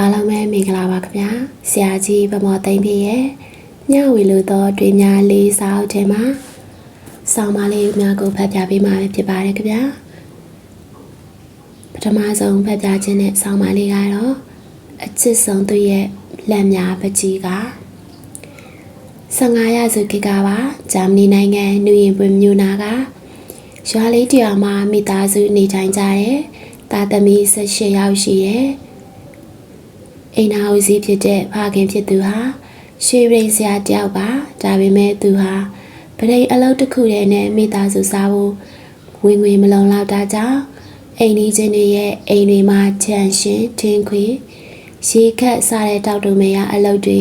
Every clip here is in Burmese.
အားလုံးပဲမင်္ဂလာပါခင်ဗျာဆရာကြီးဗမော်သိမ့်ပြရဲ့ညဝေလို့တော့တွေ့များလေးစာအုပ်ထဲမှာဆောင်းပါးလေးများကိုဖတ်ပြပေးမှာဖြစ်ပါတယ်ခင်ဗျာပထမဆုံးဖတ်ပြခြင်းနဲ့ဆောင်းပါးလေးကတော့အချစ်ဆုံးသူရဲ့လက်များပကြီးက15ရာစုခေတ်ကပါဂျာမနီနိုင်ငံနူရင်ပွင်မြို့နာကရွာလေးတရွာမှာမိသားစုနေထိုင်ကြတယ်တာသမီ18ယောက်ရှိတယ် အိမ်နာဦးစီးဖြစ်တဲ့ဖခင်ဖြစ်သူဟာရွှေရိန်ဆရာတယောက်ပါဒါပေမဲ့သူဟာပရိအလုပ်တစ်ခုတည်းနဲ့မိသားစုစားဖို့ဝင်ငွေမလုံလောက်တာကြောင့်အိမ်ကြီးချင်းတွေရဲ့အိမ်တွေမှာခြံရှင်ထင်းခွေရေခက်စားတဲ့တောက်တုံမရအလုပ်တွေ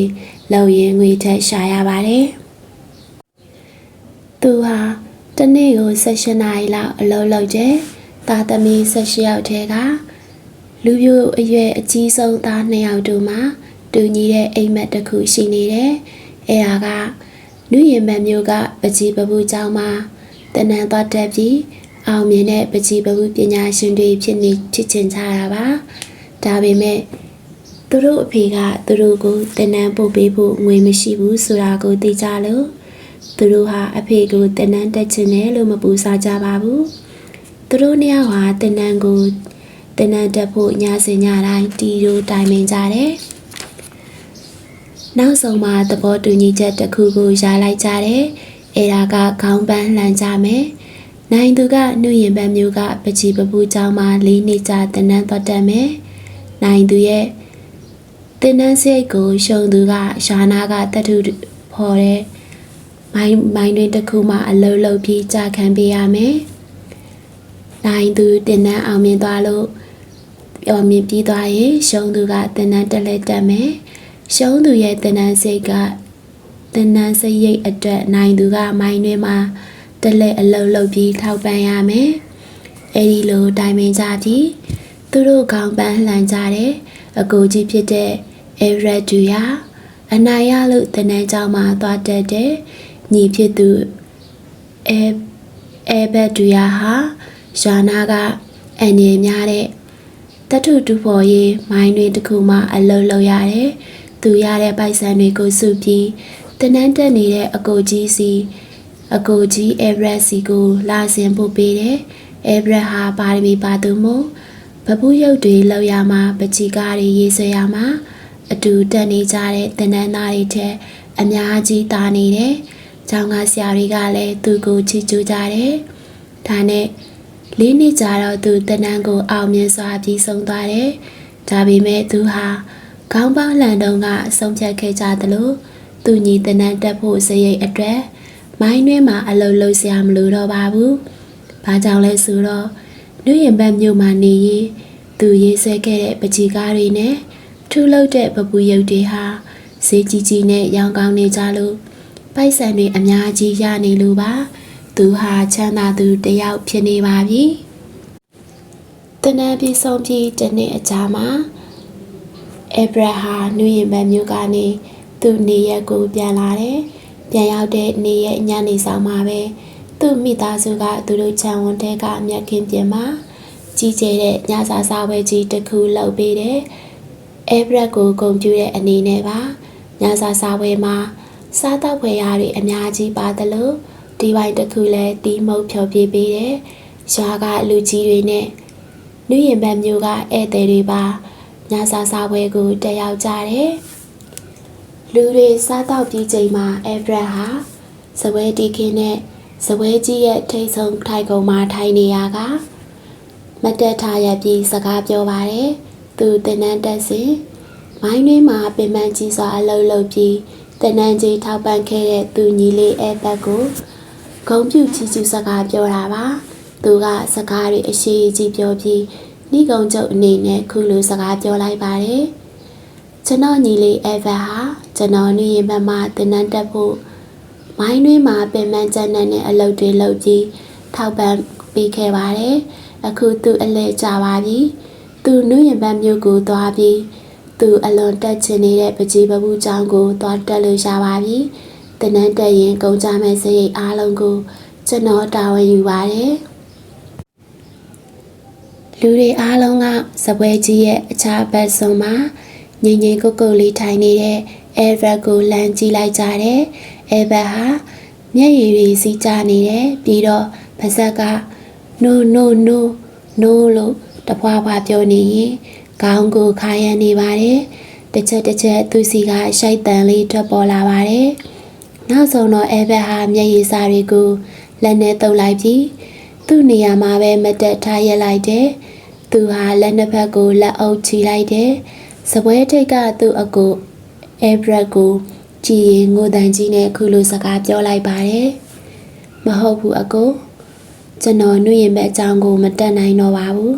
လုပ်ရင်ငွေထက်ရှာရပါတယ်သူဟာတနေ့ကို16နာရီလောက်အလုပ်လုပ်တယ်တာသမီ16ယောက်ထဲက လူပြိုအရွယ်အကြီးဆုံးသားနှစ်ယောက်တို့မှာတူညီတဲ့အိမ်မက်တစ်ခုရှိနေတယ်။အဲဒါကနုရင်မတ်မျိုးကပကြီးပပူကျောင်းမှာတနန်သွားတက်ပြီးအောင်မြင်တဲ့ပကြီးပပူပညာရှင်တွေဖြစ်နေဖြစ်ချင်ကြတာပါ။ဒါပေမဲ့သူတို့အဖေကသူတို့ကိုတနန်ပို့ပေးဖို့ငွေမရှိဘူးဆိုတာကိုသိကြလို့သူတို့ဟာအဖေကိုတနန်တက်ချင်တယ်လို့မပူစားကြပါဘူး။သူတို့နှစ်ယောက်ဟာတနန်ကို တင်နန်းတက်ဖို့ညစဉ်ညတိုင်းတီတို့တိုင်ပင်ကြတယ်။နောက်ဆုံးမှာသဘောတူညီချက်တစ်ခုကိုရလိုက်ကြတယ်။အဲဒါကခေါင်းပန်းလှန်ကြမယ်။နိုင်သူကနှုရင်ပန်းမျိုးကပချီပပူကျောင်းမှာလေးနှစ်ကြာတင်နန်းသွားတက်မယ်။နိုင်သူရဲ့တင်နန်းစိတ်ကိုရှုံသူကရှာနာကတထုဖော်တဲ့မိုင်းမိုင်းတွင်တစ်ခုမှအလုံးလုံးပြီးကြာခံပေးရမယ်။နိုင်သူတင်နန်းအောင်မြင်သွားလို့ ပြောမြင်ပြီးသွားရင်ရှုံးသူကတင်နန်းတက်လက်တက်မယ်ရှုံးသူရဲ့တင်နန်းစိတ်ကတင်နန်းစိတ်ရိတ်အတွက်နိုင်သူကမိုင်းတွင်မှာတက်လက်အလုံးလုံးပြီးထောက်ပံ့ရမယ်အဲဒီလိုတိုင်ပင်ကြပြီးသူတို့ခေါင်းပန်းလှန်ကြတယ်အကိုကြီးဖြစ်တဲ့အေရဒူယာအနာရလို့တင်နန်းကျောင်းမှာသွားတက်တယ်ညီဖြစ်သူအဲအဲဘက်ဒူယာဟာယာနာကအန်ရများတဲ့ တထုတူဖို့ရေးမိုင်းတွေတခုမှအလုံးလုံးရတယ်။သူရတဲ့ပိုက်ဆံတွေကိုစုပြီးတနန်းတက်နေတဲ့အကိုကြီးစီအကိုကြီးအေဘရက်စီကိုလာစင်ဖို့ပေးတယ်။အေဘရက်ဟာပါရမီပါသူမို့ဘဘူးရုပ်တွေလောက်ရမှာပချီကားတွေရေးဆွဲရမှာအတူတက်နေကြတဲ့တနန်းသားတွေထက်အများကြီးတာနေတယ်။ကျောင်းကဆရာတွေကလည်းသူ့ကိုချီးကျူးကြတယ်။ဒါနဲ့ လေးနှစ်ကြာတော့သူတနန်းကိုအောင်မြင်စွာပြီးဆုံးသွားတယ်။ဒါပေမဲ့သူဟာခေါင်းပေါင်းလန်တုံးကဆုံးဖြတ်ခဲ့ကြသလိုသူညီတနန်းတက်ဖို့စရိတ်အတွက်မိုင်းတွင်းမှာအလုပ်လုပ်စရာမလိုတော့ပါဘူး။ဘာကြောင့်လဲဆိုတော့နှွေရင်ဘတ်မြို့မှာနေရင်သူရေးဆွဲခဲ့တဲ့ပကြီးကားတွေနဲ့ထူလောက်တဲ့ပပူရုပ်တွေဟာဈေးကြီးကြီးနဲ့ရောင်းကောင်းနေကြလို့ပိုက်ဆံတွေအများကြီးရနေလို့ပါ။ သူဟာချမ်းသာသူတယောက်ဖြစ်နေပါပြီ။တနန်ပြီးဆုံးပြီးတနေ့အကြာမှာအေဘရဟာနူရင်ဘတ်မျိုးကနေသူ့နေရက်ကိုပြန်လာတယ်။ပြန်ရောက်တဲ့နေရက်ညနေဆောင်မှာပဲသူ့မိသားစုကသူတို့ခြံဝန်းထဲကမြက်ခင်းပြင်မှာကြီးကျယ်တဲ့ညစာစားပွဲကြီးတစ်ခုလုပ်ပေးတယ်။အေဘရက်ကိုဂုံပြူတဲ့အနေနဲ့ပါညစာစားပွဲမှာစားတော့ဖွယ်ရာတွေအများကြီးပါသလို ဒီဝိုင်တစ်ခုလည်းတီးမုတ်ဖြောပြပေးတယ်။ရွာကလူကြီးတွေနဲ့နုရင်ဘတ်မျိုးကဧည့်သည်တွေပါညစာစားပွဲကိုတက်ရောက်ကြတယ်။လူတွေစားတော့ပြီးချိန်မှာအေဘရတ်ဟာစပွဲတီခင်းနဲ့စပွဲကြီးရဲ့ထိတ်ဆုံးထိုင်ကုန်မှာထိုင်နေရကမတက်ထားရပြီးစကားပြောပါတယ်။သူတင်နန်းတက်စဉ်မိုင်းတွင်းမှာပင်ပန်းကြီးစွာအလုပ်လုပ်ပြီးတနန်းကြီးထောက်ပံ့ခဲ့တဲ့သူညီလေးအဲဘတ်ကို ဂုံပြူချီချူစကားပြောတာပါသူကစကားတွေအရှိကြီးပြောပြီးနှီးကုံကျုပ်အနေနဲ့ခုလိုစကားပြောလိုက်ပါတယ်ကျွန်တော်ညီလေးအေဗာဟာကျွန်တော်နေရင်ဘက်မှတင်နန်းတက်ဖို့မိုင်းတွင်းမှာပင်မကျန်းတဲ့အလုပ်တွေလုပ်ပြီးထောက်ပံ့ပေးခဲ့ပါတယ်အခုသူအလဲကြပါပြီသူနုရင်ဘက်မျိုးကိုသွားပြီးသူအလွန်တက်ချင်နေတဲ့ပကြီးပပူးကျောင်းကိုသွားတက်လို့ရပါပြီ။ တနန်းတက်ရင်ကုန်ကြမဲ့စရိတ်အားလုံးကိုကျွန်တော်တာဝန်ယူပါတယ်လူတွေအားလုံးကစပွဲကြီးရဲ့အခြားဘက်ဆုံးမှာငိမ့်ငိမ့်ကုတ်ကုတ်လေးထိုင်နေတဲ့အဲဘက်ကိုလှမ်းကြည့်လိုက်ကြတယ်အဲဘက်ဟာမျက်ရည်တွေစီးကျနေတယ်ပြီးတော့ပါဇက်က no no no no လို့တဖွာဖွာပြောနေရင်ခေါင်းကိုခါရမ်းနေပါတယ်တစ်ချက်တစ်ချက်သူစီကရှိုက်တန်လေးထွက်ပေါ်လာပါတယ် နောက်ဆုံးတော့အဲဘက်ဟာမျက်ရည်စာတွေကိုလက်နဲ့တုပ်လိုက်ပြီးသူ့နေရာမှာပဲမတက်ထားရက်လိုက်တယ်သူဟာလက်နှစ်ဖက်ကိုလက်အုပ်ချီလိုက်တယ်စပွဲထိတ်ကသူ့အကိုအဲဘရက်ကိုကြည်ရင်ငိုတန်ကြီးနဲ့ခုလိုစကားပြောလိုက်ပါတယ်မဟုတ်ဘူးအကိုကျွန်တော်နှွေရင်မဲ့အကြောင်းကိုမတက်နိုင်တော့ပါဘူး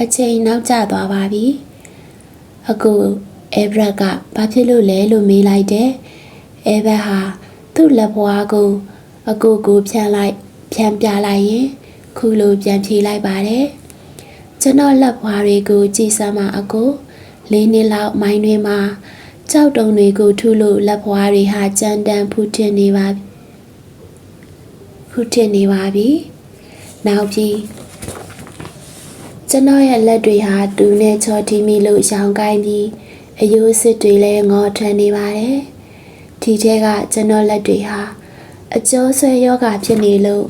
အချိန်နောက်ကျသွားပါပြီအခုအဲဘရက်ကဘာဖြစ်လို့လဲလို့မေးလိုက်တယ်အဲဘက်ဟာ သူ့လက်ဘွားကိုအကိုကိုဖြန့်လိုက်ဖြန့်ပြလိုက်ရင်ခုလိုပြန်ဖြေလိုက်ပါတယ်ကျွန်တော်လက်ဘွားတွေကိုကြည်စမ်းမအကိုလေးနှစ်လောက်မိုင်းတွေမှာကြောက်တုံတွေကိုထုလို့လက်ဘွားတွေဟာကြမ်းတမ်းဖူးထင်နေပါဖူးထင်နေပါပြီနောက်ပြီးကျွန်တော်ရဲ့လက်တွေဟာတူနဲ့ချော်တီမီလို့ရောင်ကိုင်းပြီးအယိုးစစ်တွေလည်းငေါထန်နေပါတယ်။ ဒီထဲကကျွန်တော်လက်တွေဟာအကျော်ဆွဲယောဂဖြစ်နေလို့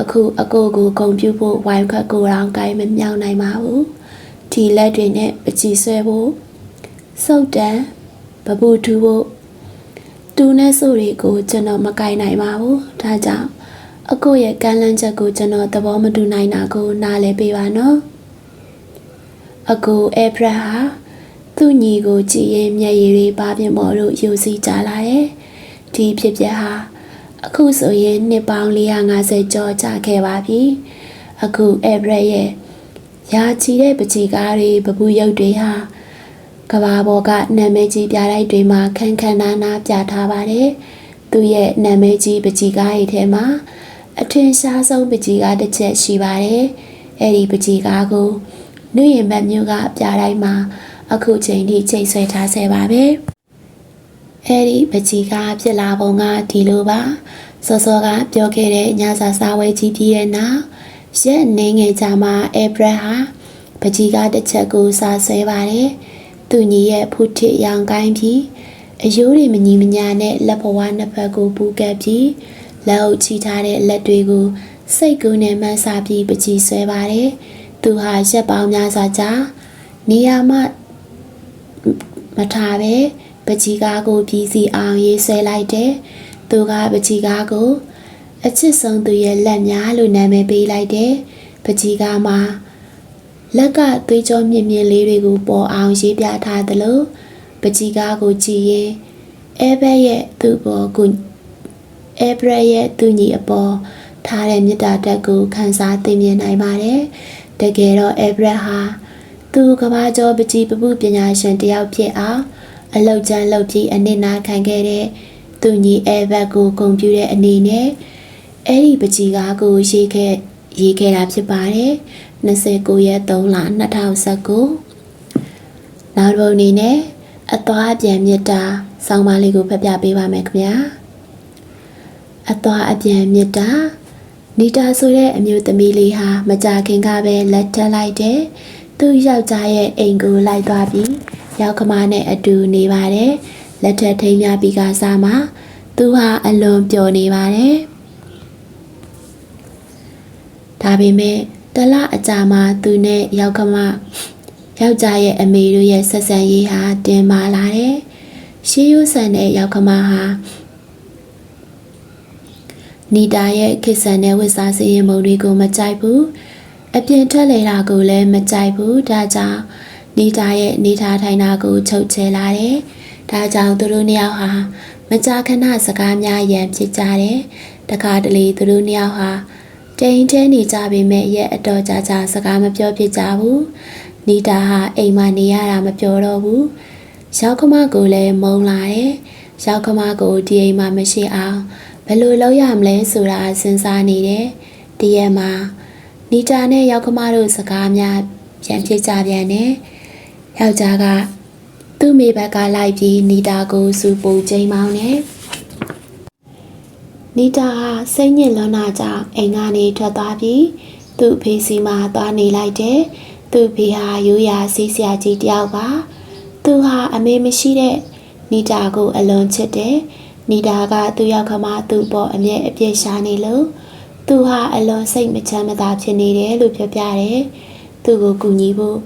အခုအကိုကိုဂုံပြူဖို့ဝိုင်းခတ်ကိုတောင်ကိုင်းမမြောက်နိုင်ပါဘူး။ဒီလက်တွေနဲ့ပချီဆွဲဖို့စုတ်တန်ပပူထူဖို့တူနဲ့စုတွေကိုကျွန်တော်မကိုင်းနိုင်ပါဘူး။ဒါကြောင့်အကိုရဲ့ကမ်းလှမ်းချက်ကိုကျွန်တော်သဘောမတူနိုင်တာကိုနားလည်ပေးပါနော်အကိုအေဘရာဟာ သူ့ညီကိုကြည်ရင်မျက်ရည်တွေပါပြမော်တို့ယူစီကြလာတယ်ဒီဖြစ်ပျက်ဟာအခုဆိုရင်နှစ်ပေါင်း450ကျော်ကြာခဲ့ပါပြီအခုအေဘရာရဲ့ရာချီတဲ့ပချီကားတွေပပူရုပ်တွေဟာကဘာပေါ်ကနာမည်ကြီးပြတိုက်တွေမှာခန်းခန်းနာနာပြထားပါတယ်သူရဲ့နာမည်ကြီးပချီကားတွေထဲမှာအထင်ရှားဆုံးပကြီးကားတစ်ချက်ရှိပါတယ်။အဲ့ဒီပကြီးကားကိုနှွေရင်ဘက်မျိုးကပြတိုင်းမှာ အခုချိန်ထိချိန်ဆွဲထားဆဲပါပဲ။အဲ့ဒီပကြီးကားဖြစ်လာပုံကဒီလိုပါ။စောစောကပြောခဲ့တဲ့ညစာစားဝဲကြီးပြီးတဲ့နောက်ရက်နေငယ်ကြမှာအေဘရဟာပကြီးကားတစ်ချက်ကိုစားဆွဲပါတယ်။သူညီရဲ့ဖုထစ်ရောင်ကိုင်းပြီးအယိုးတွေမညီမညာနဲ့လက်ဘဝနှစ်ဖက်ကိုပူကပ်ပြီးလက်အုပ်ချီထားတဲ့လက်တွေကိုစိတ်ကူးနဲ့မှန်းဆပြီးပကြီးဆွဲပါတယ်။သူဟာရက်ပေါင်းများစွာကြာနေရာမှ မထားပဲပကြီးကားကိုပြီးစီအောင်ရေးဆွဲလိုက်တယ်။သူကပကြီးကားကို အချစ်ဆုံးသူရဲ့လက်များလို့နာမည်ပေးလိုက်တယ်။ပကြီးကားမှာလက်ကသွေးကြောမြင့်မြင့်လေးတွေကိုပေါ်အောင်ရေးပြထားသလိုပကြီးကားကိုကြည့်ရင်အဲဘက်ရဲ့သူ့ပေါ်ကိုအဲဘရက်ရဲ့သူညီအပေါ်ထားတဲ့မေတ္တာတက်ကိုခံစားသိမြင်နိုင်ပါတယ်။တကယ်တော့အဲဘရက်ဟာ သူကဘာကျော်ပကြီးပပုပညာရှင်တယောက်ဖြစ်အောင်အလောက်ကျန်းလောက်ပြီးအနစ်နာခံခဲ့တဲ့သူညီအဲဘက်ကိုဂုံပြူတဲ့အနေနဲ့အဲ့ဒီပကြီးကားကိုရေးခဲ့ရေးခဲ့တာဖြစ်ပါတယ်။29ရက်3လ2019နောက်တစ်ပုဒ်အနေနဲ့အသွားပြန်မြတ်တာဆောင်းပါးလေးကိုဖတ်ပြပေးပါမယ်ခင်ဗျာ။အသွားအပြန်မြစ်တာနီတာဆိုတဲ့အမျိုးသမီးလေးဟာမကြခင်ကပဲလက်ထက်လိုက်တယ် သူယောက်ျားရဲ့အိမ်ကိုလိုက်သွားပြီးရောက်ခမနဲ့အတူနေပါတယ်လက်ထက်ထိမ်းများပြီးကစားမှာသူဟာအလွန်ပျော်နေပါတယ်ဒါပေမဲ့တလအကြာမှာသူနဲ့ရောက်ခမယောက်ျားရဲ့အမေတို့ရဲ့ဆက်ဆံရေးဟာတင်မာလာတယ်ရှေးရိုးဆန်တဲ့ရောက်ခမဟာနီတာရဲ့ခစ်ဆန်တဲ့ဝတ်စားစရင်မုံတွေကိုမကြိုက်ဘူး အပြင်ထွက်လေတာကိုလည်းမကြိုက်ဘူးဒါကြောင့်နီတာရဲ့နေထားထိုင်တာကိုချုပ်ချယ်လာတယ်ဒါကြောင့်သူတို့နှစ်ယောက်ဟာမကြာခဏစကားများရန်ဖြစ်ကြတယ်တခါတလေသူတို့နှစ်ယောက်ဟာတိမ်တဲနေကြပေမဲ့ရဲ့အတော်ကြာကြာစကားမပြောဖြစ်ကြဘူးနီတာဟာအိမ်မှာနေရတာမပြောတော့ဘူးရောက်ခမကိုလည်းမုံလာတယ်ရောက်ခမကိုဒီအိမ်မှာမရှိအောင်ဘယ်လိုလုပ်ရမလဲဆိုတာစဉ်းစားနေတယ်။တရက်မှာ နီတာနဲ့ယောက်ျားတို့စကားများပြန်ဖြစ်ကြပြန်တယ်။ယောက်ျားကသူ့မိဘကလိုက်ပြီးနီတာကိုစူပူချိန်မောင်းတယ်။နီတာဟာစိတ်ညစ်လွန်တာကြောင့်အိမ်ကနေထွက်သွားပြီးသူ့ဖေးစီမှာသွားနေလိုက်တယ်။သူ့ဖေးဟာရိုးရာစီးစရာကြီးတယောက်ပါ။သူသူဟာအမေမရှိတဲ့နီတာကိုအလွန်ချစ်တယ်နီတာကသူ့ရောက်ခမသူ့ပေါ်အမြဲအပြည့်ရှာနေလို့ သူဟာအလွန်စိတ်မချမ်းမသာဖြစ်နေတယ်လို့ပြောပြတယ်သူ့ကိုကူညီဖို့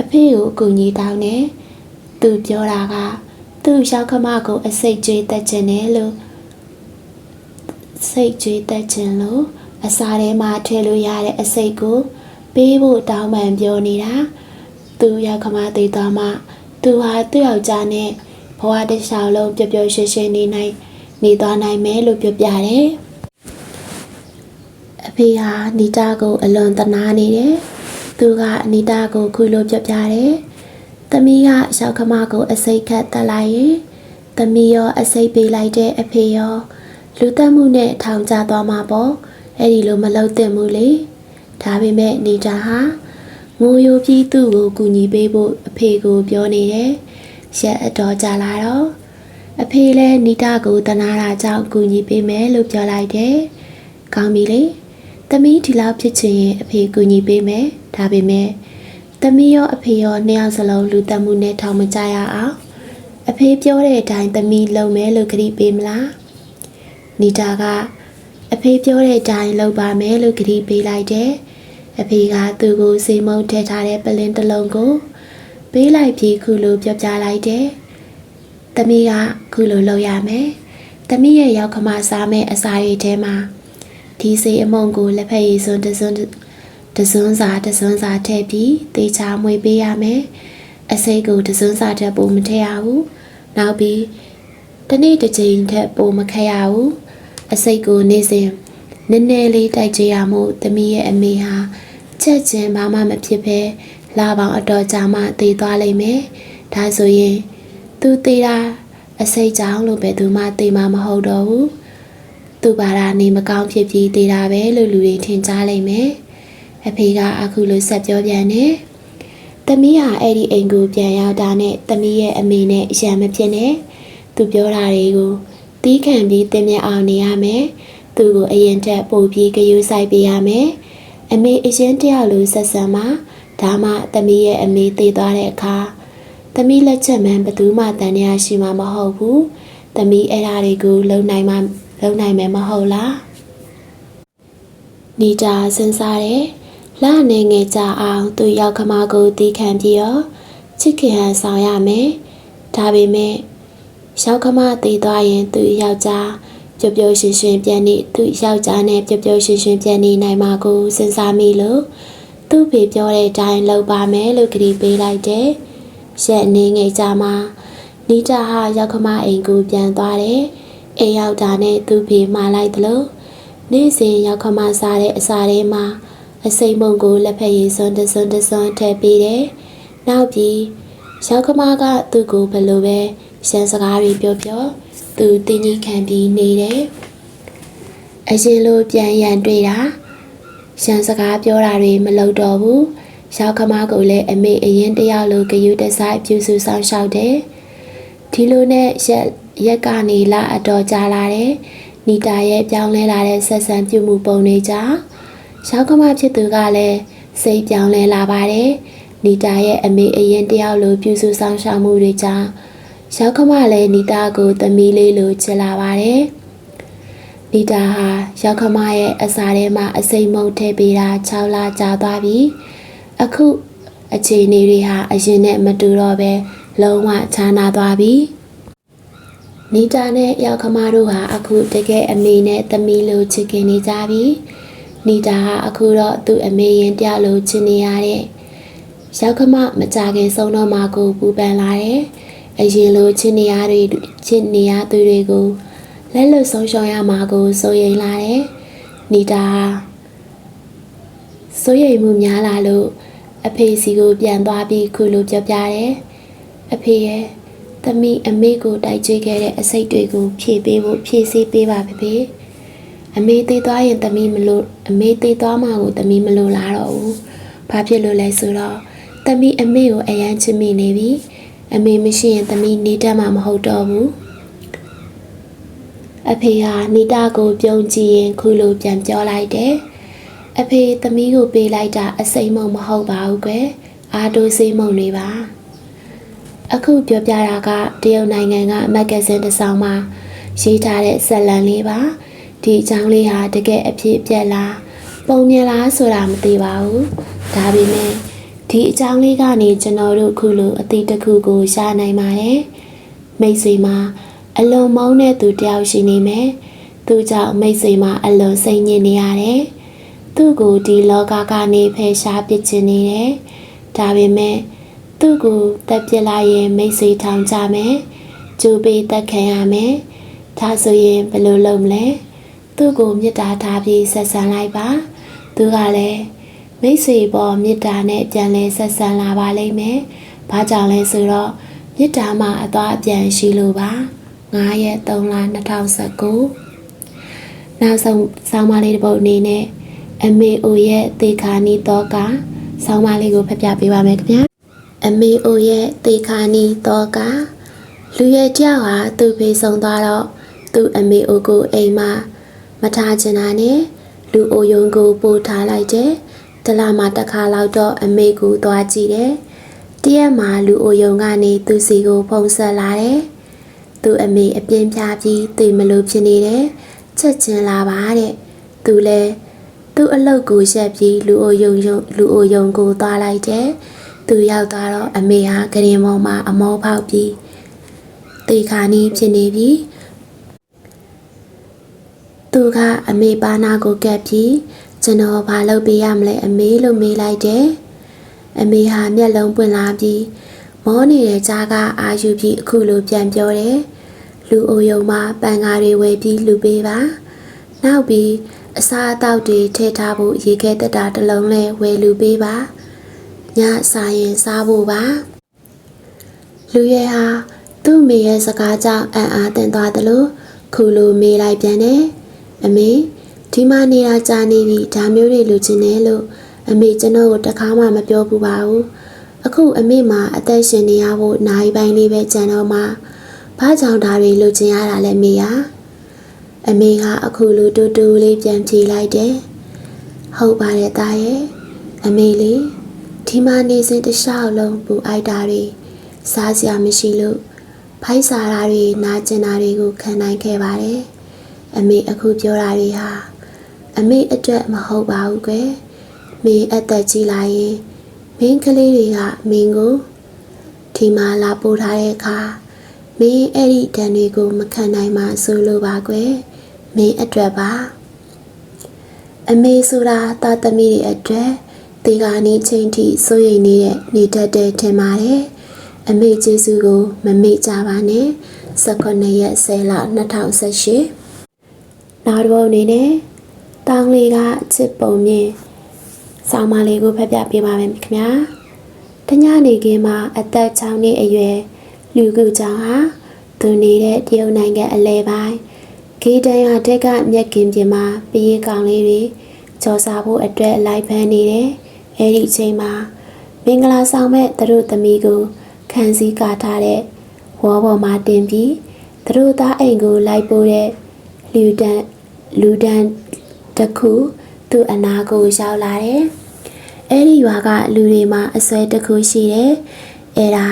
အဖေကိုကူညီတောင်းတယ်သူပြောတာကသူ့ရောက်ခမကိုအစိတ်ကြွေးတက်ခြင်းတယ်လို့စိတ်ကြွေးတက်ခြင်းလို့အစာထဲမှာထည့်လို့ရတဲ့အစိတ်ကိုပေးဖို့တောင်းပန်ပြောနေတာသူရောက်ခမသိသွားမှသူဟာသူ့ယောက်ျားနဲ့ဘဝတစ်လျှောက်လုံးပျော်ပျော်ရွှင်ရွှင်နေနိုင်နေသွားနိုင်မယ်လို့ပြောပြတယ် အဖေဟာနီတာကိုအလွန်တနာနေတယ်သူကအနီတာကိုခုလိုပြောပြတယ်သမီးကရောက်ခမကိုအစိတ်ခတ်တက်လိုက်ရင်သမီးရောအစိတ်ပေးလိုက်တဲ့အဖေရောလူတက်မှုနဲ့ထောင်ချသွားမှာပေါ့အဲ့ဒီလိုမလုပ်သင့်ဘူးလေဒါပေမဲ့နီတာဟာငိုယိုပြီးသူ့ကိုကူညီပေးဖို့အဖေကိုပြောနေတယ်ရက်အတော်ကြာလာတော့အဖေလည်းနီတာကိုတနာတာကြောင့်ကူညီပေးမယ်လို့ပြောလိုက်တယ်ကောင်းပြီလေ သမီးဒီလောက်ဖြစ်ချင်ရင်အဖေကူညီပေးမယ်ဒါပေမဲ့သမီးရောအဖေရောနှစ်ယောက်စလုံးလူတက်မှုနဲ့ထောင်မကြရအောင်အဖေပြောတဲ့အတိုင်းသမီးလုံမယ်လို့ခရီးပေးမလားနီတာကအဖေပြောတဲ့အတိုင်းလုပ်ပါမယ်လို့ကတိပေးလိုက်တယ်။အဖေကသူ့ကိုစေမုံထည့်ထားတဲ့ပလင်းတစ်လုံးကိုပေးလိုက်ပြီးခုလိုပြောပြလိုက်တယ်။သမီးကခုလိုလုပ်ရမယ်။သမီးရဲ့ရောက်ခမစားမဲ့အစာတွေထဲမှာ ဒီစေအမုံကိုလက်ဖက်ရည်စွန်းတစ်စွန်းတစ်စွန်းစာတစ်စွန်းစာထည့်ပြီးတေချာမွေပေးရမယ်။အစိတ်ကိုတစ်စွန်းစာထက်ပိုမထည့်ရဘူး။နောက်ပြီးတစ်နေ့တစ်ချိန်ထက်ပိုမခက်ရဘူး။အစိတ်ကိုနေ့စဉ်နည်းနည်းလေးတိုက်ကြရမှုသမီးရဲ့အမေဟာချက်ချင်းဘာမှမဖြစ်ပဲလာပေါင်အတော်ကြာမှတည်သွားလိမ့်မယ်။ဒါဆိုရင်သူတည်တာအစိတ်ကြောင့်လို့ပဲသူမှတည်မှာမဟုတ်တော့ဘူး။ သူပါတာနေမကောင်းဖြစ်ပြီးတည်တာပဲလို့လူတွေထင်ကြလိမ့်မယ်။အဖေကအခုလိုဆက်ပြောပြန်တယ်။သမီးဟာအဲ့ဒီအိမ်ကိုပြန်ရောက်တာနဲ့သမီးရဲ့အမေနဲ့ရံမဖြစ်နဲ့။သူပြောတာတွေကိုတီးခံပြီးတင်မြအောင်နေရမယ်။သူ့ကိုအရင်ထက်ပိုပြီးကြယူဆိုင်ပေးရမယ်။အမေအရင်တယောက်လိုဆက်ဆံမှာဒါမှသမီးရဲ့အမေသိသွားတဲ့အခါသမီးလက်ချက်မှန်ဘသူမှတန်ရရှိမှာမဟုတ်ဘူး။သမီးအဲ့ဓာတွေကိုလုံနိုင်မှ လုံနိုင်မယ်မဟုတ်လား။နီတာစဉ်းစားတယ်။လာနေငယ်ကြအောင်သူရောက်ခမကိုတီးခံပြီးတော့ချစ်ခင်ဟန်ဆောင်ရမယ်။ဒါပေမဲ့ရောက်ခမတည်သွားရင်သူယောက်ျားပျော်ပျော်ရွှင်ရွှင်ပြန်နေသူယောက်ျားနဲ့ပျော်ပျော်ရွှင်ရွှင်ပြန်နေနိုင်မှာကိုစဉ်းစားမိလို့သူ့ဖေပြောတဲ့အတိုင်းလုပ်ပါမယ်လို့ကတိပေးလိုက်တယ်။ရက်နေငယ်ကြမှာနီတာဟာရောက်ခမအိမ်ကိုပြန်သွားတယ်။ အိမ်ရောက်တာနဲ့သူ့ဖေမှားလိုက်သလိုနေ့စဉ်ရောက်ခမစားတဲ့အစာထဲမှာအစိမ့်မုံကိုလက်ဖက်ရည်စွန်းတစွန်းတစွန်းထည့်ပေးတယ်။နောက်ပြီးရောက်ခမကသူ့ကိုဘယ်လိုပဲရှမ်းစကားတွေပြောပြောသူတင်းကြီးခံပြီးနေတယ်။အရင်လိုပြန်ရန်တွေ့တာရှမ်းစကားပြောတာတွေမလုပ်တော့ဘူး။ရောက်ခမကိုလည်းအမေအရင်တယောက်လိုဂယုတစိုက်ပြုစုဆောင်ရှောက်တယ်။ဒီလိုနဲ့ရက် ရက်ကနေလာအတော်ကြာလာတယ်။နီတာရဲ့ပြောင်းလဲလာတဲ့ဆက်ဆံပြုမှုပုံတွေကြောင့်ရောက်ခမဖြစ်သူကလည်းစိတ်ပြောင်းလဲလာပါတယ်။နီတာရဲ့အမေအရင်တယောက်လိုပြုစုဆောင်ရှောက်မှုတွေကြောင့်ရောက်ခမလည်းနီတာကိုသမီးလေးလိုချစ်လာပါတယ်။နီတာဟာရောက်ခမရဲ့အစာထဲမှာအစိမ့်မုံထည့်ပေးတာ6လကြာသွားပြီ။အခုအခြေအနေတွေဟာအရင်နဲ့မတူတော့ပဲလုံးဝခြားနာသွားပြီ။ နီတာနဲ့ရောက်ခမတို့ဟာအခုတကယ်အမေနဲ့သမီးလိုချစ်ခင်နေကြပြီ။နီတာဟာအခုတော့သူ့အမေရင်တလိုချစ်နေရတဲ့ရောက်ခမမကြခင်ဆုံးတော့မှကိုပူပန်လာတယ်။အရင်လိုချစ်နေရတွေချစ်နေရသူတွေကိုလက်လွတ်ဆုံးရှုံးရမှာကိုစိုးရိမ်လာတယ်။နီတာစိုးရိမ်မှုများလာလို့အဖေစီကိုပြန်သွားပြီးခုလိုပြောပြတယ်။အဖေရဲ့ သမီးအမေကိုတိုက်ကြွေးခဲ့တဲ့အစိတ်တွေကို ဖြည့်ပေးဖို့ဖြည့်ဆည်းပေးပါဖေ။အမေသေးသွားရင်သမီးမလို့အမေသေးသွားမှကိုသမီးမလို့လာတော့ဘူး။ဘာဖြစ်လို့လဲဆိုတော့သမီးအမေကိုအယမ်းချစ်မိနေပြီ။အမေမရှိရင်သမီးနေတတ်မှာမဟုတ်တော့ဘူးအဖေဟာနေတာကိုပြုံးကြည့်ရင်ခုလိုပြန်ပြောလိုက်တယ်အဖေသမီးကိုပေးလိုက်တာအစိမ့်မုံမဟုတ်ပါဘူးကွယ်အာတိုးစိမ့်မုံတွေပါ အခုပြောပြတာကတရုတ်နိုင်ငံကမဂ္ဂဇင်းတစ်စောင်မှာရေးထားတဲ့ဇာတ်လမ်းလေးပါဒီအကြောင်းလေးဟာတကယ်အဖြစ်ပြက်လားပုံမြင်လားဆိုတာမသိပါဘူးဒါပေမဲ့ဒီအကြောင်းလေးကနေကျွန်တော်တို့ခုလိုအသည့်တစ်ခုကိုရနိုင်ပါတယ်မိတ်ဆွေမှာအလွန်မုန်းတဲ့သူတယောက်ရှိနေမယ်သူကြောင့်မိတ်ဆွေမှာအလွန်စိတ်ညစ်နေရတယ်သူ့ကိုဒီလောကကနေဖယ်ရှားပစ်ချင်နေတယ်ဒါပေမဲ့ သူ့ကိုတက်ပြစ်လိုက်ရင်မိတ်ဆွေထောင်ကြမယ်။ကျူပေးတက်ခံရမယ်။ဒါဆိုရင်ဘယ်လိုလုပ်မလဲ။သူ့ကိုမေတ္တာထားပြီးဆက်ဆံလိုက်ပါ။သူကလည်းမိတ်ဆွေပေါ်မေတ္တာနဲ့ပြန်လဲဆက်ဆံလာပါလိမ့်မယ်။ဘာကြောင့်လဲဆိုတော့မေတ္တာမှအသွားအပြန်ရှိလို့ပါ။9ရက်3လ2019နောက်ဆုံးဆောင်းပါးလေးတစ်ပုဒ်အနေနဲ့အမေအိုရဲ့သေခါနီတော့ကဆောင်းပါးလေးကိုဖတ်ပြပေးပါမယ်ခင်ဗျာ အမေအိုရဲ့တေခါနီတော့ကလူရဲ့ကြောက်ဟာသူ့ဖေးဆုံးသွားတော့သူ့အမေအိုကိုအိမ်မှာမထားချင်တာနဲ့လူအိုယုံကိုပို့ထားလိုက်တယ်တလမှာတစ်ခါလောက်တော့အမေကိုသွားကြည့်တယ်တရက်မှာလူအိုယုံကနေသူ့စီကိုဖုံးဆက်လာတယ်သူ့အမေအပြင်းပြပြီးသိမလို့ဖြစ်နေတယ်ချက်ချင်းလာပါတဲ့သူလဲသူ့အလုတ်ကိုရက်ပြီးလူအိုယုံယုံလူအိုယုံကိုသွားလိုက်တယ် သူရောက်သွားတော့အမေဟာဂရင်ပေါ်မှာအမောဖောက်ပြီးတေခါနီးဖြစ်နေပြီသူကအမေပါနာကိုကပ်ပြီးကျွန်တော်ဘာလုပ်ပေးရမလဲအမေလို့မေးလိုက်တယ်အမေဟာမျက်လုံးပွင့်လာပြီးမောနေတဲ့ကြားကအာယူပြီးအခုလိုပြန်ပြောတယ်လူအိုယုံမှာပန်ကားတွေဝယ်ပြီးလူပေးပါနောက်ပြီးအစားအသောက်တွေထည့်ထားဖို့ရေခဲတက်တာတစ်လုံးလဲဝယ်လူပေးပါ ညစားရင်စားဖို့ပါလူရဲဟာသူ့မေရဲ့စကားကြောင့်အံ့အားသင့်သွားတယ်လို့ခုလိုမေးလိုက်ပြန်တယ်အမေဒီမှာနေတာကြာနေပြီဒါမျိုးတွေလူချင်းတယ်လို့အမေကျွန်တော်ကိုတခါမှမပြောဘူးပါဘူးအခုအမေမှာအသက်ရှင်နေရဖို့နိုင်ပိုင်းလေးပဲကြံတော့မှဘာကြောင့်ဒါတွေလူချင်းရတာလဲမေယာအမေကအခုလိုတူတူလေးပြန်ဖြေလိုက်တယ်ဟုတ်ပါတယ်တာရဲ့အမေလေး ဒီမှာနေစဉ်တစ်လျှောက်လုံးပူအိုက်တာတွေစားစရာမရှိလို့ဖိုက်စားတာတွေနာကျင်တာတွေကိုခံနိုင်ခဲ့ပါတယ်။အမေအခုပြောတာတွေဟာအမေအတွက်မဟုတ်ပါဘူးကွယ်။မင်းအသက်ကြီးလာရင်မင်းကလေးတွေကမင်းကိုဒီမှာလာပို့ထားတဲ့အခါမင်းအဲ့ဒီတန်တွေကိုမခံနိုင်မှဆိုလိုပါကွယ်။မင်းအတွက်ပါ။အမေဆိုတာတာသမီတွေအတွက် ဒီကနေ့ချိန်ထိစိုးရိမ်နေတဲ့နေတတ်တဲ့ထင်ပါတယ်။အမေကျေးဇူးကိုမမေ့ကြပါနဲ့။18ရက်10လ2018နောက်တစ်ပုဒ်အနေနဲ့တောင်းလေးကချစ်ပုံမြင်ဆောင်းမလေးကိုဖတ်ပြပေးပါမယ်ခင်ဗျာ။တညနေခင်းမှာအသက်6နှစ်အရွယ်လူကူကြောင့်ဟာသူနေတဲ့တရုတ်နိုင်ငံအလဲပိုင်းဂေးတန်ရတက်ကမြက်ကင်ပြင်မှာပရေကောင်လေးတွေကြော်စားဖို့အတွက်လိုက်ဖမ်းနေတယ်။ အဲဒီအချိန်မှာမင်္ဂလာဆောင်မဲ့သူတို့သမီးကိုခံစည်းကာထားတဲ့ဝေါ်ပေါ်မှာတင်ပြီးသူတို့သားအိမ်ကိုလိုက်ပို့တဲ့လူဒန်လူဒန်တစ်ခုသူ့အနာကိုရောက်လာတယ်။အဲဒီရွာကလူတွေမှာအစွဲတစ်ခုရှိတယ်။အဲဒါ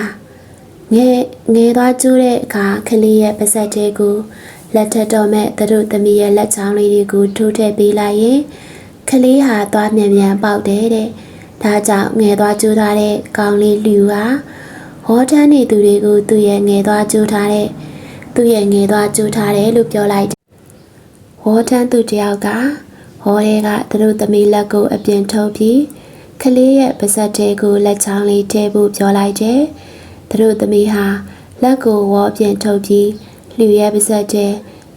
ငဲငဲသွားကျိုးတဲ့အခါကလေးရဲ့ပါဇက်တဲကိုလက်ထက်တော်မဲ့သူတို့သမီးရဲ့လက်ချောင်းလေးတွေကိုထိုးထည့်ပေးလိုက်ရင်ကလေးဟာသွားမြန်မြန်ပေါက်တယ်တဲ့။ ဒါကြောင့်ငဲသွားကျိုးထားတဲ့ကောင်းလေးလူဟာဟောတန်းနေသူတွေကိုသူ့ရဲ့ငဲသွားကျိုးထားတဲ့သူ့ရဲ့ငဲသွားကျိုးထားတယ်လို့ပြောလိုက်တယ်။ဟောတန်းသူတယောက်ကဟောတဲ့ကသူတို့သမီးလက်ကိုအပြင်ထုတ်ပြီးကလေးရဲ့ပါဇက်တဲကိုလက်ချောင်းလေးတဲဖို့ပြောလိုက်တယ်။သူတို့သမီးဟာလက်ကိုဝေါ်ပြင်ထုတ်ပြီးလူရဲ့ပါဇက်တဲ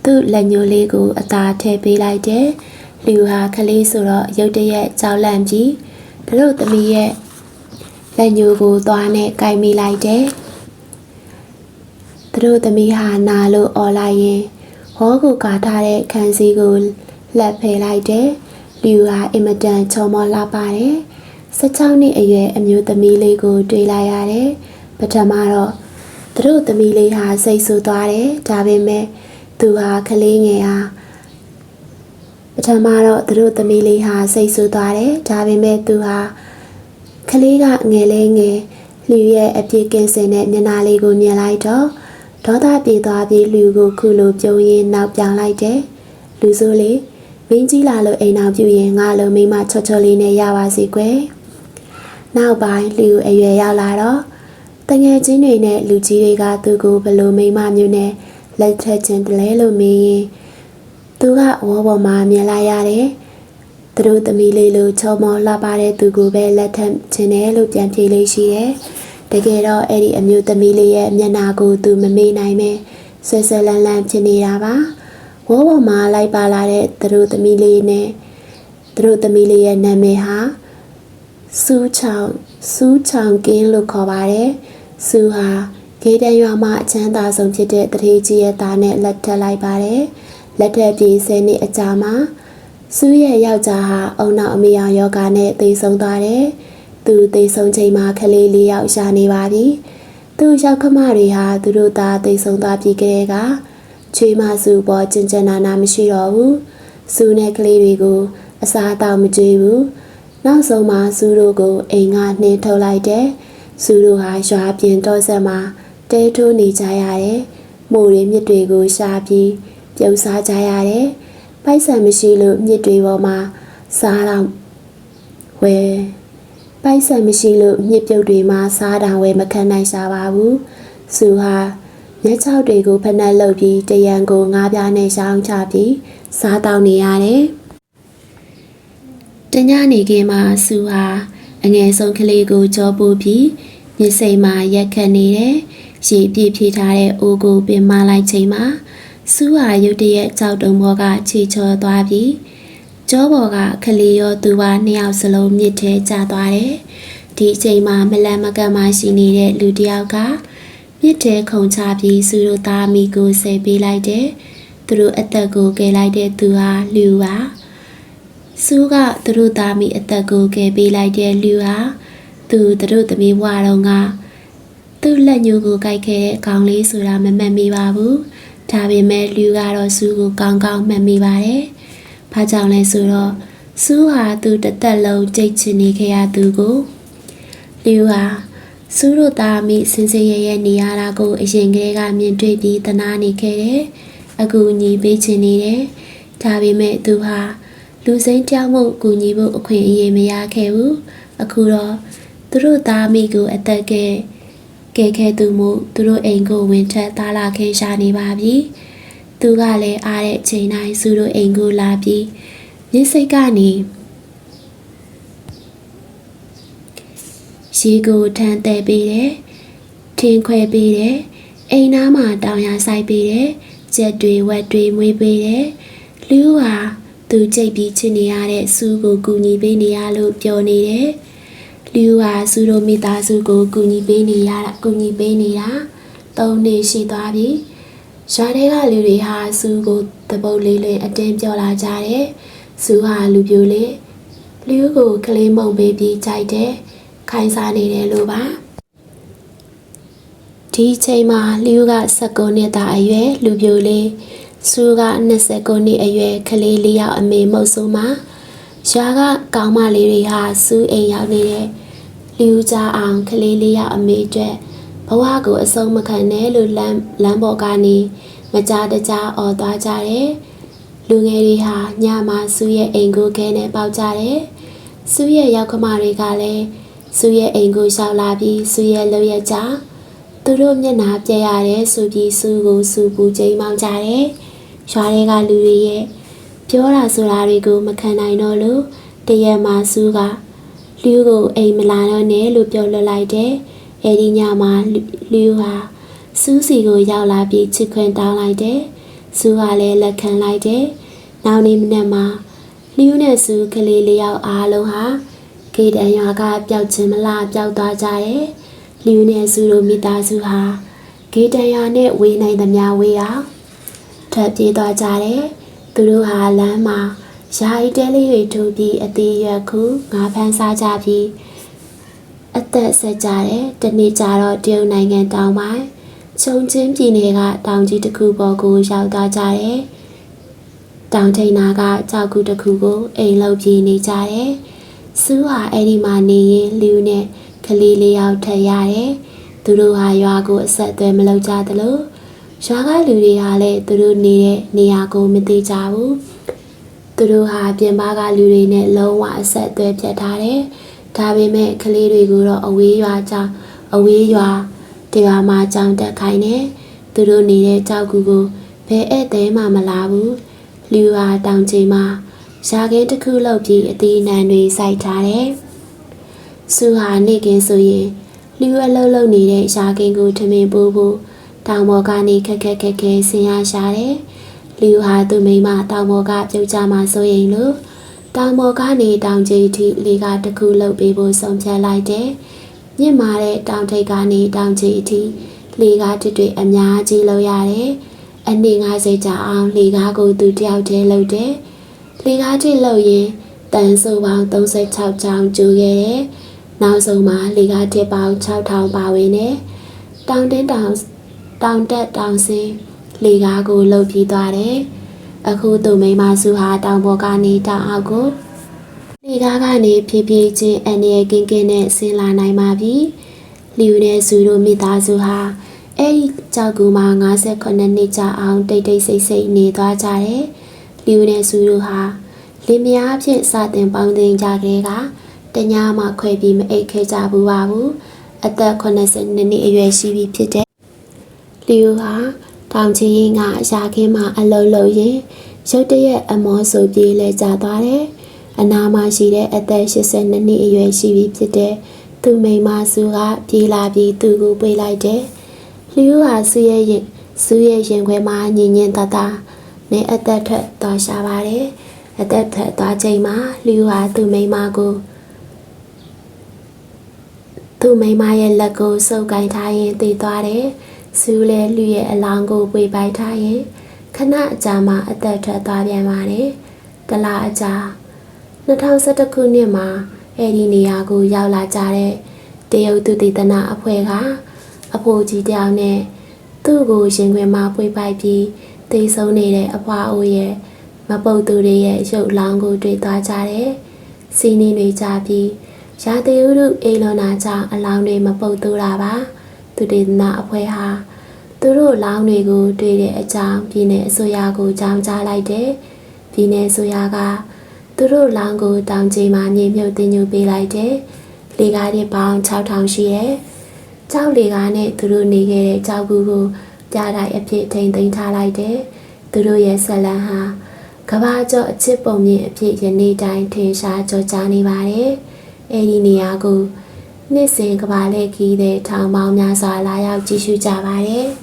သူ့လက်ညှိုးလေးကိုအသာထည့်ပေးလိုက်တယ်။လူဟာကလေးဆိုတော့ရုတ်တရက်ကြောက်လန့်ပြီး သူတို့သမီးရဲ့လက်ညှိုးကိုသွားနဲ့ကင်မိလိုက်တယ်။သူတို့သမီးဟာနာလို့អော်လိုက်ရင်ဟောကိုကာထားတဲ့ခန်းစည်းကိုလက်ဖယ်လိုက်တယ်။လူဟာအင်မတန်ချော်မော်လာပါတယ်။16နှစ်အရွယ်အမျိုးသမီးလေးကို တွေ့လိုက်ရတယ်။ပထမတော့သူတို့သမီးလေးဟာစိတ်ဆူသွားတယ်။ဒါပေမဲ့သူဟာကလေးငယ်ဟာ ပထမတော့သူတို့သမီးလေးဟာစိတ်ဆူသွားတယ်။ဒါပေမဲ့သူဟာကလေးကငယ်လေးငယ်လူရဲ့အပြစ်ကင်းစင်တဲ့မျက်နှာလေးကိုမြင်လိုက်တော့ဒေါသပြေသွားပြီးလူကိုခုလိုပြုံးရင်းနောက်ပြောင်လိုက်တယ်လူဆိုးလေးမင်းကြီးလာလို့အိမ်အောင်ပြူရင်ငါလိုမိမချော့ချော့လေးနဲ့ရပါစီကွယ်နောက်ပိုင်းလူအရွယ်ရောက်လာတော့တငယ်ချင်းတွေနဲ့လူကြီးတွေကသူ့ကိုဘလို့မိမမျိုးနဲ့လက်ထက်ခြင်းတလဲလို့မေးရင် သူကဝေါ်ပေါ်မှာမြင်လိုက်ရတယ်သူတို့သမီးလေးလိုချောမောလှပတဲ့သူကိုပဲလက်ထက်ခြင်းတယ်လို့ပြန်ဖြေလေးရှိတယ်တကယ်တော့အဲ့ဒီအမျိုးသမီးလေးရဲ့မျက်နှာကိုသူမမေ့နိုင်ပဲဆွဲဆွဲလန်းလန်းဖြစ်နေတာပါဝေါ်ပေါ်မှာလိုက်ပါလာတဲ့သူတို့သမီးလေးနဲ့သူတို့သမီးလေးရဲ့နာမည်ဟာစူးချောင်စူးချောင်ကင်းလို့ခေါ်ပါတယ်။စူဟာဂေတန်ရွာမှာအချမ်းသာဆုံးဖြစ်တဲ့တထေးကြီးရဲ့သားနဲ့လက်ထပ်လိုက်ပါတယ်။ လက်ထပ်ပြေဆယ်နှစ်အကြာမှာစူရဲ့ယောက်ျားဟာအုံနောက်အမေရောင်ယောဂါနဲ့သေဆုံးသွားတယ်။သူသေဆုံးချိန်မှာကလေးလေးယောက်ရှာနေပါပြီ။သူရောက်ခမတွေဟာသူတို့သားသေဆုံးသွားပြီးကြတဲ့ကချွေးမစုပေါ်ကျင်ကျင်နာနာမရှိတော့ဘူး။စူနဲ့ကလေးတွေကိုအစားအသောက်မကြွေးဘူး။နောက်ဆုံးမှာစူးတို့ကိုအိမ်ကနှင်းထုတ်လိုက်တယ်။စူးတို့ဟာရွာပြင်တော့ဆက်မှာတဲထိုးနေကြရတယ်။မိုးရီမြစ်တွေကိုရှာပြီး ပြုံစားကြရတယ်။ပိုက်ဆံမရှိလို့မြစ်တွေပေါ်မှာစားတော့ဝဲပိုက်ဆံမရှိလို့မြစ်ပြုတ်တွေမှာစားတောင်ဝဲမခံနိုင်ရှာပါဘူး။စူဟာမျက်ခြောက်တွေကိုဖက်နှက်လုပ်ပြီးတရံကိုငါးပြားနဲ့ရှောင်းချပြီးစားတောင်းနေရတယ်။တညနေခင်းမှာစူဟာအငယ်ဆုံးကလေးကိုကြောပို့ပြီးမြစ်စိမ်မှာရက်ခတ်နေတယ်။ရေပြည့်ဖြည့်ထားတဲ့အိုးကိုပင်မလိုက်ချိန်မှာ စူဟာရုတ်တရက်ကြောက်တုံဘောကခြေချော်သွားပြီးကြောဘော်ကကလေးရောသူပါနှစ်ယောက်စလုံးမြစ်ထဲကျသွားတယ်။ဒီအချိန်မှာမလန်မကန့်မှရှိနေတဲ့လူတစ်ယောက်ကမြစ်ထဲခုန်ချပြီးစူတို့သားမိကိုဆယ်ပေးလိုက်တယ်။သူတို့အသက်ကိုကယ်လိုက်တဲ့သူဟာလူပါ။စူးကသူတို့သားမိအသက်ကိုကယ်ပေးလိုက်တဲ့လူဟာသူသူတို့သမီးဘွားတော်ကသူ့လက်ညှိုးကိုကိုက်ခဲ့တဲ့ကောင်လေးဆိုတာမမှတ်မိပါဘူး။ ဒါပေမဲ့လူကတော့စူးကိုကောင်းကောင်းမှတ်မိပါတယ်။ဘာကြောင့်လဲဆိုတော့စူးဟာသူတစ်သက်လုံးကြိတ်ချင်နေခဲ့ရသူကိုလူဟာစူးတို့သားမိစင်စင်ရဲရဲနေရတာကိုအရင်ကတည်းကမြင်တွေ့ပြီးတနာနေခဲ့တယ်။အခုညီပေးချင်နေတယ်။ဒါပေမဲ့သူဟာလူစိမ်းကြောက်မှုကူညီဖို့အခွင့်အရေးမရခဲ့ဘူးအခုတော့သူတို့သားမိကိုအသက်ကဲ ကဲခဲသူမှုသူတို့အိမ်ကိုဝင်ထက်သားလာခင်ရှာနေပါပြီသူကလည်းအားတဲ့ချိန်တိုင်းသူတို့အိမ်ကိုလာပြီးမြစ်စိတ်ကနေရေကိုထမ်းတဲ့ပေးတယ်ထင်းခွဲပေးတယ်အိမ်သားမှာတောင်ရဆိုင်ပေးတယ်ကြက်တွေဝက်တွေမွေးပေးတယ်လူဟာသူကြိတ်ပြီးချစ်နေရတဲ့စူးကိုကူညီပေးနေရလို့ပြောနေတယ်။ လူဟာစူးတို့မိသားစုကိုကူညီပေးနေရတာကူညီပေးနေတာသုံးနှစ်ရှိသွားပြီ။ရှားတဲ့ကလူတွေဟာစူးကိုတပုတ်လေးလေးအတင်းပြောလာကြတယ်။စူးဟာလူပြိုလေးလူကိုကလေးမုံပေးပြီးကြိုက်တယ်။ခိုင်းစားနေတယ်လို့ပါ။ဒီချိန်မှာလူက19နှစ်သားအရွယ်လူပြိုလေးစူက29နှစ်အရွယ်ကလေးလေးယောက်အမေမုတ်ဆိုမှာရှားကကောင်းမလေးတွေဟာစူးအိမ်ရောက်နေတဲ့ လူကြအောင်ကလေးလေးယောက်အမေအတွက်ဘဝကိုအဆုံးမခံနဲ့လို့လမ်းလမ်းပေါ်ကနေမကြတကြអော်သွားကြတယ်လူငယ်တွေဟာညမှာစူးရဲ့အိမ်ကိုခဲနဲ့ပေါက်ကြတယ်စူးရဲ့ရောက်ခမတွေကလည်းစူးရဲ့အိမ်ကိုရှောက်လာပြီးစူးရဲ့လောက်ရကြသူတို့မျက်နှာပြက်ရတယ်ဆိုပြီးစူးကိုစူးပူချိန်မောင်းကြတယ်ရွာတွေကလူတွေရဲ့ပြောတာဆိုတာတွေကိုမခံနိုင်တော့လို့တရက်မှာစူးက လူကိုအိမ်မလာတော့နဲ့လို့ပြောလွတ်လိုက်တယ်။အဲဒီညမှာလူဟာစူးစီကိုရောက်လာပြီးချစ်ခွင်တောင်းလိုက်တယ်။စူးကလည်းလက်ခံလိုက်တယ်။နောက်နေ့မနက်မှာလူနဲ့စူးကလေးလေးယောက်အားလုံးဟာကေတန်ရွာကပျောက်ခြင်းမလားပျောက်သွားကြတယ်။လူနဲ့စူးတို့မိသားစုဟာဂေတန်ရွာနဲ့ဝေးနိုင်သမျှဝေးအောင်ထွက်ပြေးသွားကြတယ်။သူတို့ဟာလမ်းမှာ ယာယီတဲလေးတွေထိုးပြီးအသေးရွက်ခုငါးဖန်းစားကြပြီးအသက်ဆက်ကြတယ်။တနေ့ကျတော့တရုတ်နိုင်ငံတောင်ပိုင်းချုံချင်းပြည်နယ်ကတောင်ကြီးတစ်ခုပေါ်ကိုရောက်သွားကြတယ်။တောင်ထိန်နာကကြောက်ကူတစ်ခုကိုအိမ်လောက်ပြေးနေကြတယ်။စူးဟာအဲ့ဒီမှာနေရင်လူနဲ့ကကလေးလေးယောက်ထက်ရတယ်သူတို့ဟာရွာကိုအဆက်အသွယ်မလုပ်ကြသလိုရွာကလူတွေဟာလည်းသူတို့နေတဲ့နေရာကိုမသိကြဘူး သူတို့ဟာပြင်ပကလူတွေနဲ့လုံးဝအဆက်အသွယ်ပြတ်ထားတယ်ဒါပေမဲ့ကလေးတွေကိုတော့အဝေးရွာကြောင်းအဝေးရွာတရားမှာကြောင်းတက်ခိုင်းတယ်သူတို့နေတဲ့ကြောက်ကူကိုဘယ်ဧည့်သည်မှမလာဘူးလူဟာတောင်ချိန်မှာရှားကင်းတစ်ခုလောက်ပြီးအသီးအနှံတွေစိုက်ထားတယ်။စူဟာနေကင်းဆိုရင်လူအလုံးလုံးနေတဲ့ရှားကင်းကိုထမင်းပိုးဖို့တောင်ပေါ်ကနေခက်ခက်ခက်ခဲဆင်းရရှာတယ်။ လူဟာသူ့မိမတောင်ပေါ်ကပြုတ်ကြမှာဆိုရင်လို့တောင်ပေါ်ကနေတောင်ကြီးထိလေကတစ်ခုလှုပ်ပေးဖို့ဆုံးဖြတ်လိုက်တယ်။မြင့်မာတဲ့တောင်ထိပ်ကနေတောင်ကြီးထိလေကားတစ်တွေအများကြီးလှုပ်ရတယ်။အနည်း90ကြာအောင်လေကားကိုသူတယောက်တည်းလှုပ်တယ်။လေကားတစ်လှုပ်ရင်တန်ဆိုပေါင်း36ချောင်းကျူခဲ့တယ်။နောက်ဆုံးမှာလေကားတစ်ပေါင်း6000ပါဝင်တယ်။တောင်တင်းတောင်တောင်တက်တောင်ဆင်း လေကားကိုလှုပ်ပြီးသွားတယ်။အခုသူမိန်းမစုဟာတောင်ပေါ်ကနေတောင်အောက်ကိုလေကားကနေဖြည်းဖြည်းချင်းအန်ရကင်းကင်းနဲ့ဆင်းလာနိုင်ပါပြီ။လီယူနဲ့ဇူတို့မိသားစုဟာအဲ့ဒီကြောက်ကူမှာ58နှစ်ကြာအောင်တိတ်တိတ်ဆိတ်ဆိတ်နေသွားကြတယ်။လီယူနဲ့ဇူတို့ဟာလင်မယားအဖြစ်စတင်ပေါင်းတင်ကြခဲ့ကတညာမှခွဲပြီးမအိတ်ခဲ့ကြဘူးပါဘူး။အသက်82နှစ်အရွယ်ရှိပြီဖြစ်တဲ့လီယူဟာ တောင်ချီရင်ကအရာခင်းမှာအလုံးလုံးရင်ရုတ်တရက်အမောဆိုပြေးလဲကျသွားတယ်။အနာမရှိတဲ့အသက်82နှစ်အရွယ်ရှိပြီဖြစ်တဲ့သူမိန်းမစုကပြေးလာပြီးသူ့ကိုပြေးလိုက်တယ်။လီယူဟာစုရဲ့ရင်စုရဲ့ရင်ခွဲမှာညင်ညင်တတနဲ့အသက်ထက်သွားရှာပါတယ်။အသက်ထက်သွားချိန်မှာလီယူဟာသူ့မိန်းမကိုသူ့မိန်းမရဲ့လက်ကိုစုပ်ကင်ထားရင်တည်သွားတယ်။ စူးလဲလူရဲ့အလောင်းကိုပွေပိုက်ထားရင်ခဏအကြာမှအသက်ထွက်သွားပြန်ပါတယ်။တလားအကြာ2011ခုနှစ်မှာအဲ့ဒီနေရာကိုရောက်လာကြတဲ့တရုတ်သူတည်တနာအဖွဲ့ကအဖိုးကြီးတယောက်နဲ့သူ့ကိုရင်ခွင်မှာပွေပိုက်ပြီးသိဆုံးနေတဲ့အဖွားအိုးရဲ့မပုတ်သူတွေရဲ့ရုပ်လောင်းကိုတွေ့သွားကြတယ်။စီးနေတွေကြပြီးရာသီဥတုအိမ်လွန်နာကြောင့်အလောင်းတွေမပုတ်သူတာပါ။ သူတေသနာအဖွဲ့ဟာသူတို့လောင်းတွေကိုတွေ့တဲ့အကြောင်းပြည်내အစိုးရကိုကြောင်းကြားလိုက်တယ်။ပြည်내အစိုးရကသူတို့လောင်းကိုတောင်ကြီးမှာမြေမြုပ်တင်ညူပေးလိုက်တယ်။လေကားတွေပေါင်း6000ရှိတယ်။ကြောက်လေကားနဲ့သူတို့နေခဲ့တဲ့ကြောက်ကူကိုပြတိုင်းအဖြစ်ထိန်သိမ်းထားလိုက်တယ်။သူတို့ရဲ့ဆက်လန်းဟာကဘာကျော်အချစ်ပုံမြင့်အဖြစ်ယနေ့တိုင်းထင်ရှားကြောကြားနေပါတယ်။အဲဒီနေရာကို နှစ်စဉ်ကဘာလက်ခီးတဲ့ထောင်ပေါင်းများစွာလာရောက်ကြည့်ရှုကြပါတယ်။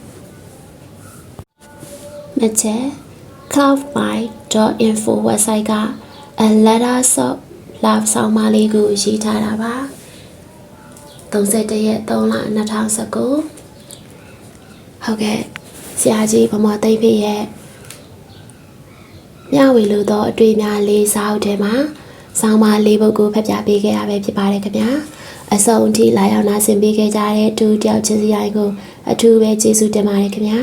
မချဲ cloudby.info website က a letter of love ဆောင်းပါးလေးကိုရေးထားတာပါ31ရက်3လ2019ဟုတ်ကဲ့ဆရာကြီးဗမာသိပ်ဖေးရဲ့မျှဝေလို့တော့အတွေ့အများလေးစာအုပ်ထဲမှာဆောင်းပါးလေးပုဒ်ကိုဖတ်ပြပေးခဲ့ရပဲဖြစ်ပါတယ်ခင်ဗျာ အဆုံးထိလာရောက်နာဆင်ပေးခဲ့ကြတဲ့တူတယောက်ချင်းစီတိုင်းကိုအထူးပဲကျေးဇူးတင်ပါတယ်ခင်ဗျာ